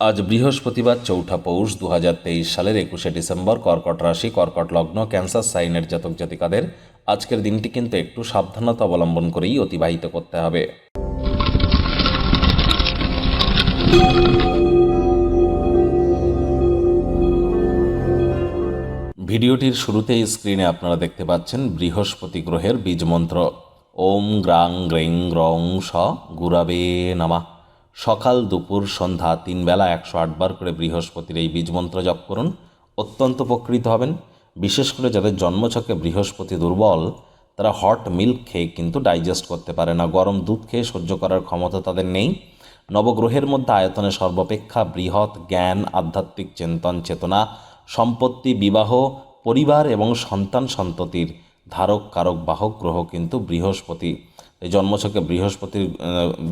আজ বৃহস্পতিবার চৌঠা পৌষ দু হাজার তেইশ সালের একুশে ডিসেম্বর কর্কট রাশি, কর্কট লগ্ন, ক্যান্সার, সাইনের জাতক জাতিকাদের আজকের দিনটি কিন্তু একটু সাবধানতা অবলম্বন করেই অতিবাহিত করতে হবে। ভিডিওটির শুরুতেই স্ক্রিনে আপনারা দেখতে পাচ্ছেন বৃহস্পতি গ্রহের বীজ মন্ত্র। ওম গ্রাং গ্রেং রং স গুরাবে নামা। সকাল দুপুর সন্ধ্যা তিন বেলা একশো আটবার করে বৃহস্পতির এই বীজ মন্ত্র জপ করুন। অত্যন্ত উপকৃত হবেন। বিশেষ করে যাদের জন্মছকে বৃহস্পতি দুর্বল, তারা হট মিল্ক খেয়ে কিন্তু ডাইজেস্ট করতে পারে না। গরম দুধ খেয়ে সহ্য করার ক্ষমতা তাদের নেই। নবগ্রহের মধ্যে আয়তনে সর্বাপেক্ষা বৃহৎ জ্ঞান, আধ্যাত্মিক চিন্তন, চেতনা, সম্পত্তি, বিবাহ, পরিবার এবং সন্তান সন্ততির ধারক, কারক, বাহক গ্রহ কিন্তু বৃহস্পতি। এই জন্মছকে বৃহস্পতির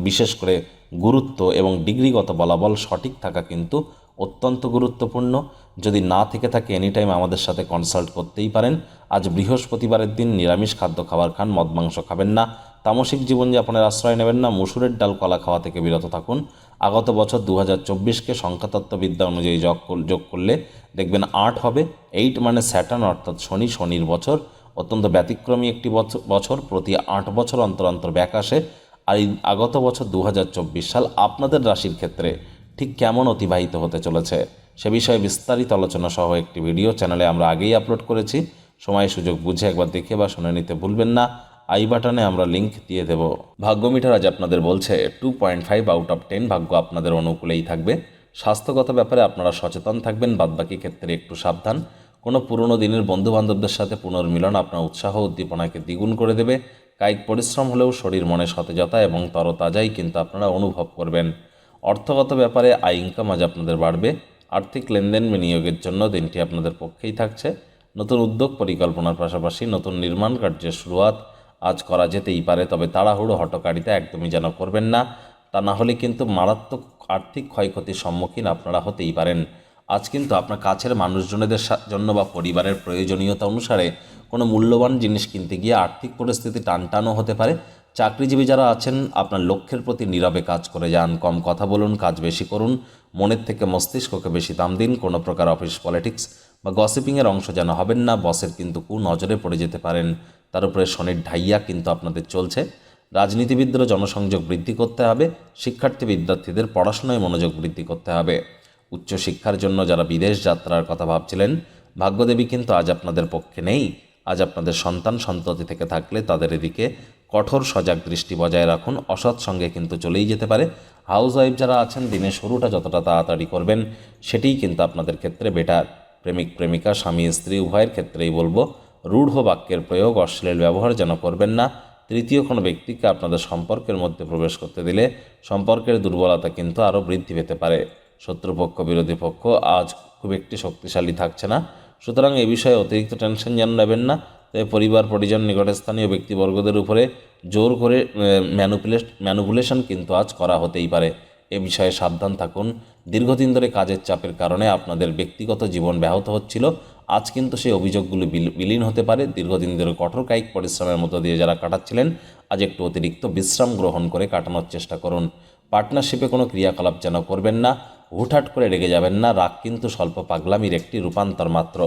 বিশেষ করে গুরুত্ব এবং ডিগ্রিগত বলাবল সঠিক থাকা কিন্তু অত্যন্ত গুরুত্বপূর্ণ। যদি না থেকে থাকে এনি টাইম আমাদের সাথে কনসাল্ট করতেই পারেন। আজ বৃহস্পতিবারের দিন নিরামিষ খাদ্য খাবার খান, মদ, মাংস খাবেন না। তামসিক জীবনযাপনের আশ্রয় নেবেন না। মুসুরের ডাল, কলা খাওয়া থেকে বিরত থাকুন। আগত বছর দু হাজার চব্বিশকে সংখ্যাতত্ত্ববিদ্যা অনুযায়ী যোগ যোগ করলে দেখবেন আট হবে। এইট মানে স্যাটার্ন অর্থাৎ শনি, শনির বছর। অত্যন্ত ব্যতিক্রমী একটি বছর বছর। প্রতি আট বছর অন্তর অন্তর ব্যাক আসে। আর এই আগত বছর দু হাজার চব্বিশ সাল আপনাদের রাশির ক্ষেত্রে ঠিক কেমন অতিবাহিত হতে চলেছে সে বিষয়ে বিস্তারিত আলোচনা সহ একটি ভিডিও চ্যানেলে আমরা আগেই আপলোড করেছি। সময় সুযোগ বুঝে একবার দেখে বা শুনে নিতে ভুলবেন না। আই বাটনে আমরা লিংক দিয়ে দেব। ভাগ্য মিটার আজ আপনাদের বলছে two point five out of ten ভাগ্য আপনাদের অনুকূলেই থাকবে। স্বাস্থ্যগত ব্যাপারে আপনারা সচেতন থাকবেন, বাদবাকি ক্ষেত্রে একটু সাবধান। কোনো পুরনো দিনের বন্ধু বান্ধবদের সাথে পুনর্মিলন আপনার উৎসাহ উদ্দীপনাকে দ্বিগুণ করে দেবে। কায়িক পরিশ্রম হলেও শরীর মনে সতেজতা এবং তরতাজাই কিন্তু আপনারা অনুভব করবেন। অর্থগত ব্যাপারে আয় ইনকাম আজ আপনাদের বাড়বে। আর্থিক লেনদেন বিনিয়োগের জন্য দিনটি আপনাদের পক্ষেই থাকছে। নতুন উদ্যোগ পরিকল্পনার পাশাপাশি নতুন নির্মাণ কার্যের শুরুয়াত আজ করা যেতেই পারে, তবে তাড়াহুড়ো, হটকারিতা একদমই যেন করবেন না। তা না হলে কিন্তু মারাত্মক আর্থিক ক্ষয়ক্ষতির সম্মুখীন আপনারা হতেই পারেন। আজ কিন্তু আপনার কাছের মানুষজনেদের জন্য বা পরিবারের প্রয়োজনীয়তা অনুসারে কোনো মূল্যবান জিনিস কিনতে গিয়ে আর্থিক পরিস্থিতি টানটানও হতে পারে। চাকরিজীবী যারা আছেন, আপনার লক্ষ্যের প্রতি নীরবে কাজ করে যান। কম কথা বলুন, কাজ বেশি করুন। মনের থেকে মস্তিষ্ককে বেশি দাম দিন। কোনো প্রকার অফিস পলিটিক্স বা গসিপিংয়ের অংশ যেন হবেন না, বসের কিন্তু কু নজরে পড়ে যেতে পারেন। তার উপরে শনির ঢাইয়া কিন্তু আপনাদের চলছে। রাজনীতিবিদদেরও জনসংযোগ বৃদ্ধি করতে হবে। শিক্ষার্থী বিদ্যার্থীদের পড়াশোনায় মনোযোগ বৃদ্ধি করতে হবে। উচ্চশিক্ষার জন্য যারা বিদেশ যাত্রার কথা ভাবছিলেন, ভাগ্যদেবী কিন্তু আজ আপনাদের পক্ষে নেই। আজ আপনাদের সন্তান সন্ততি থেকে থাকলে তাদের এদিকে কঠোর সজাগ দৃষ্টি বজায় রাখুন। অসৎ সঙ্গে কিন্তু চলেই যেতে পারে। হাউস ওয়াইফ যারা আছেন, দিনের শুরুটা যতটা তাড়াতাড়ি করবেন, সেটিই কিন্তু আপনাদের ক্ষেত্রে বেটার। প্রেমিক, প্রেমিকা, স্বামী, স্ত্রী, উভয়ের ক্ষেত্রেই বলব, রূঢ় বাক্যের প্রয়োগ, অশ্লীল ব্যবহার যেন করবেন না। তৃতীয় কোনো ব্যক্তিকে আপনাদের সম্পর্কের মধ্যে প্রবেশ করতে দিলে সম্পর্কের দুর্বলতা কিন্তু আরও বৃদ্ধি পেতে পারে। শত্রুপক্ষ, বিরোধী পক্ষ আজ খুব একটি শক্তিশালী থাকছে না। সুতরাং এ বিষয়ে অতিরিক্ত টেনশন যেন নেবেন না। তবে পরিবার, পরিজন নিকটস্থানীয় ব্যক্তিবর্গদের উপরে জোর করে ম্যানুপুলেট ম্যানুপুলেশন কিন্তু আজ করা হতেই পারে। এ বিষয়ে সাবধান থাকুন। দীর্ঘদিন ধরে কাজের চাপের কারণে আপনাদের ব্যক্তিগত জীবন ব্যাহত হচ্ছিল। আজ কিন্তু সেই অভিযোগগুলো বিল- বিলীন হতে পারে। দীর্ঘদিন ধরে কঠোর কায়িক পরিশ্রমের মতো দিয়ে যারা কাটাচ্ছিলেন, আজ একটু অতিরিক্ত বিশ্রাম গ্রহণ করে কাটানোর চেষ্টা করুন। পার্টনারশিপে কোনো ক্রিয়াকলাপ যেন করবেন না, হুটহাট করে রেগে যাবেন না, রাগ কিন্তু স্বল্প পাগলামির একটি রূপান্তর মাত্র।